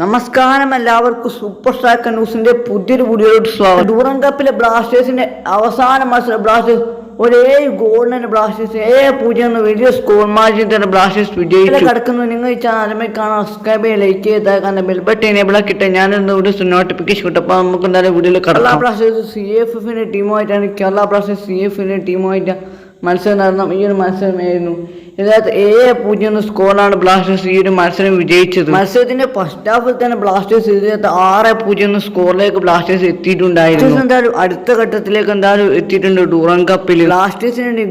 നമസ്കാരം എല്ലാവർക്കും super star ന്യൂസിന്റെ പുതിയൊരു വീഡിയോയിലോട്ട് സ്വാഗതം. ഡൂറൻ കപ്പിലെ ബ്ലാസ്റ്റേഴ്സിന്റെ അവസാന മത്സരം. ബ്ലാസ്റ്റേഴ്സ് ഒരേ ഗോളിന് ബ്ലാസ്റ്റേഴ്സ് ഏ പൂജ്യം എന്ന വലിയ സ്കോർ മാർജിൻ തന്നെ ബ്ലാസ്റ്റേഴ്സ് വിജയിച്ചു. കിടക്കുന്നു. നിങ്ങൾ ഈ ചാനൽ കാണാൻ സബ്സ്ക്രൈബ് ചെയ്യുക ലൈക്ക് ചെയ്താൽ കാരണം ബെൽ ബട്ടൺ എനേബിൾ ആക്കിയിട്ട് ഞാനൊന്ന് വീഡിയോസ് നോട്ടിഫിക്കേഷൻ കിട്ടും അപ്പോൾ നമുക്ക് എന്തായാലും വീഡിയോയിൽ കേരള ബ്ലാസ്റ്റേഴ്സ് സി എഫ് എഫിന്റെ ടീമുമായിട്ടാണ് കേരള ബ്ലാസ്റ്റേഴ്സ് സി എഫിന്റെ ടീമുമായിട്ട് മത്സരം നടന്ന ഈ ഒരു മത്സരമായിരുന്നു. ഇതിനകത്ത് ഏഴ് പൂജ്യം എന്ന സ്കോറാണ് ബ്ലാസ്റ്റേഴ്സ് ഈ ഒരു മത്സരം വിജയിച്ചത്. മത്സരത്തിന്റെ ഫസ്റ്റ് ഹാഫിൽ തന്നെ ബ്ലാസ്റ്റേഴ്സ് ഇതിനകത്ത് ആറ് പൂജ്യം എന്ന സ്കോറിലേക്ക് ബ്ലാസ്റ്റേഴ്സ് എത്തിയിട്ടുണ്ടായിരുന്നു. എന്തായാലും അടുത്ത ഘട്ടത്തിലേക്ക് എന്തായാലും എത്തിയിട്ടുണ്ട് ഡൂറൻ കപ്പിൽ ബ്ലാസ്റ്റേഴ്സിന് വേണ്ടി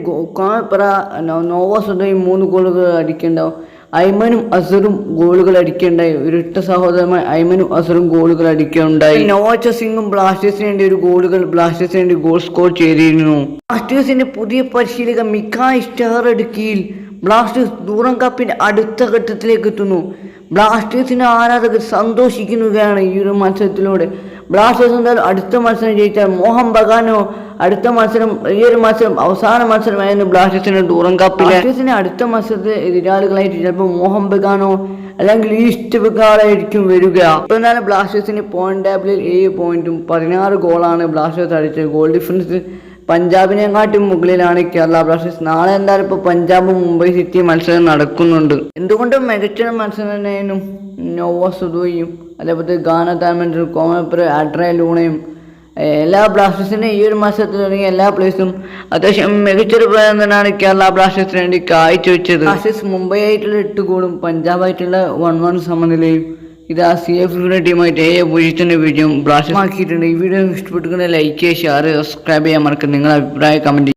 നോവോസുദയും മൂന്ന് ഗോളുകൾ അടിക്കുന്നുണ്ടാവും. ഐമനും അസറും ഗോളുകൾ അടിക്കുകയുണ്ടായി ഇരട്ട സഹോദരമായി ഐമനും അസറും ഗോളുകൾ അടിക്കുകയുണ്ടായി നോവച്ച സിംഗും ബ്ലാസ്റ്റേഴ്സിന് വേണ്ടി ഒരു ഗോളുകൾ ബ്ലാസ്റ്റേഴ്സിന് വേണ്ടി ഗോൾ സ്കോർ ചെയ്തിരുന്നു. ബ്ലാസ്റ്റേഴ്സിന്റെ പുതിയ പരിശീലകൻ മിക്കായ് സ്റ്റാർ അടുക്കിയിൽ ബ്ലാസ്റ്റേഴ്സ് ദൂരം കപ്പിന്റെ അടുത്ത ഘട്ടത്തിലേക്ക് എത്തുന്നു. ബ്ലാസ്റ്റേഴ്സിന്റെ ആരാധകർ സന്തോഷിക്കുന്നതാണ് ഈ ഒരു മത്സരത്തിലൂടെ. ബ്ലാസ്റ്റേഴ്സ് എന്തായാലും അടുത്ത മത്സരം ജയിച്ചാൽ മോഹൻ ബഗാനോ അടുത്ത മത്സരം ഈ ഒരു മത്സരം അവസാന മത്സരമായിരുന്നു ബ്ലാസ്റ്റേഴ്സിന്റെ ടൂറൻ കപ്പിൽ ബ്ലാസ്റ്റേഴ്സിന് അടുത്ത മത്സരത്തിൽ എതിരാളികളായിട്ട് ചിലപ്പോൾ മോഹൻ ബഗാനോ അല്ലെങ്കിൽ ഈസ്റ്റ് ബംഗാളായിരിക്കും വരിക. ഇപ്പൊ എന്നാലും ബ്ലാസ്റ്റേഴ്സിന് പോയിന്റ് ടേബിളിൽ ഏഴ് പോയിന്റും പതിനാറ് ഗോളാണ് ബ്ലാസ്റ്റേഴ്സ് അടിച്ചത് ഗോൾ ഡിഫറൻസ് പഞ്ചാബിനെക്കാട്ടും മുകളിലാണ് കേരള ബ്ലാസ്റ്റേഴ്സ്. നാളെ എന്തായാലും ഇപ്പോൾ പഞ്ചാബ് മുംബൈ സിറ്റി മത്സരം നടക്കുന്നുണ്ട്. എന്തുകൊണ്ടും മികച്ച മത്സരം തന്നെയായിരുന്നു നോവോ സുദുയും അതേപോലെ ഗാന താമന്റും കോമപ്പർ ആഡ്രയ ലൂണയും എല്ലാ ബ്ലാസ്റ്റേഴ്സിനും ഈ ഒരു മത്സരത്തിൽ തുടങ്ങിയ എല്ലാ പ്ലേസും അത്യാവശ്യം മികച്ചൊരു പ്രകടനം തന്നെയാണ് കേരള ബ്ലാസ്റ്റേഴ്സിന് വേണ്ടി കാഴ്ചവെച്ചത്. ബ്ലാസ്റ്റേഴ്സ് മുംബൈ ആയിട്ടുള്ള എട്ട് ഗോളും പഞ്ചാബായിട്ടുള്ള വൺ വൺ സമനിലയും ഇത് ആ സി എഫ് യുടെ ടീമായിട്ട് ഏ പൊസിഷന്റെ വീഡിയോ ബ്ലാസ്റ്റ് ആക്കിയിട്ടുണ്ട് ഈ വീഡിയോ ഇഷ്ടപ്പെട്ടിട്ടുണ്ടെങ്കിൽ ലൈക്ക് ചെയ്യുക ഷെയർ സബ്സ്ക്രൈബ് ചെയ്യാൻ മറക്കും നിങ്ങളുടെ അഭിപ്രായം കമന്റ്